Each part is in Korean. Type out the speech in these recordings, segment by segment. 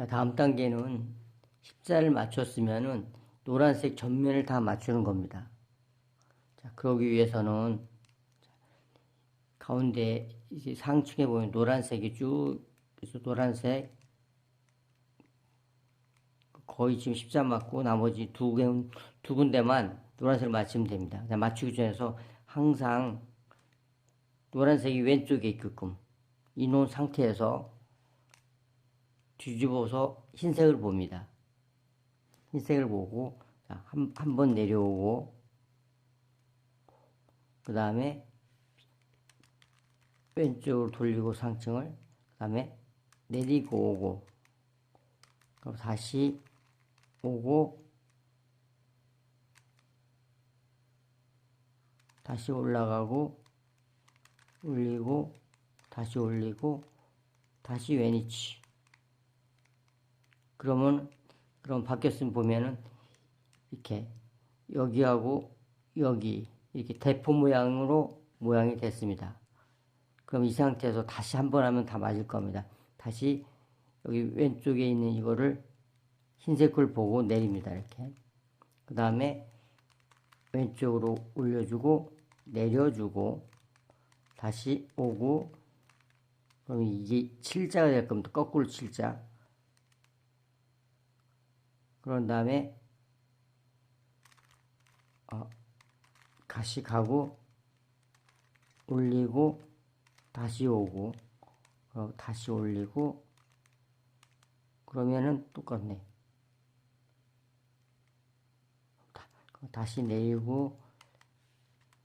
자, 다음 단계는 십자를 맞췄으면은 노란색 전면을 다 맞추는 겁니다. 자, 그러기 위해서는 가운데 이제 상층에 보면 노란색이 쭉 그래서 노란색 거의 지금 십자 맞고 나머지 두, 개, 두 군데만 노란색을 맞추면 됩니다. 맞추기 전에서 항상 노란색이 왼쪽에 있게끔 이놓은 상태에서 뒤집어서 흰색을 봅니다. 흰색을 보고 한한번 내려오고 그 다음에 왼쪽으로 돌리고 상층을 그 다음에 내리고 오고 그럼 다시 오고 다시 올라가고 올리고 다시 올리고 다시 왼위치 그러면 그럼 바뀌었으면 보면은 이렇게 여기하고 여기 이렇게 대포 모양으로 모양이 됐습니다. 그럼 이 상태에서 다시 한 번 하면 다 맞을 겁니다. 다시 여기 왼쪽에 있는 이거를 흰색 걸 보고 내립니다. 이렇게. 그 다음에 왼쪽으로 올려주고 내려주고 다시 오고 그럼 이게 칠자가 될 겁니다. 거꾸로 칠자. 그런 다음에 어, 다시 가고 올리고 다시 오고 어, 다시 올리고 그러면은 똑같네. 다- 다시 내리고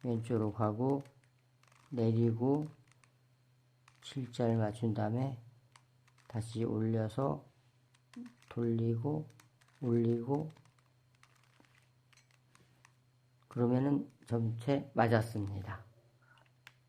왼쪽으로 가고 내리고 칠자를 맞춘 다음에 다시 올려서 돌리고 올리고 그러면은 전체 맞았습니다.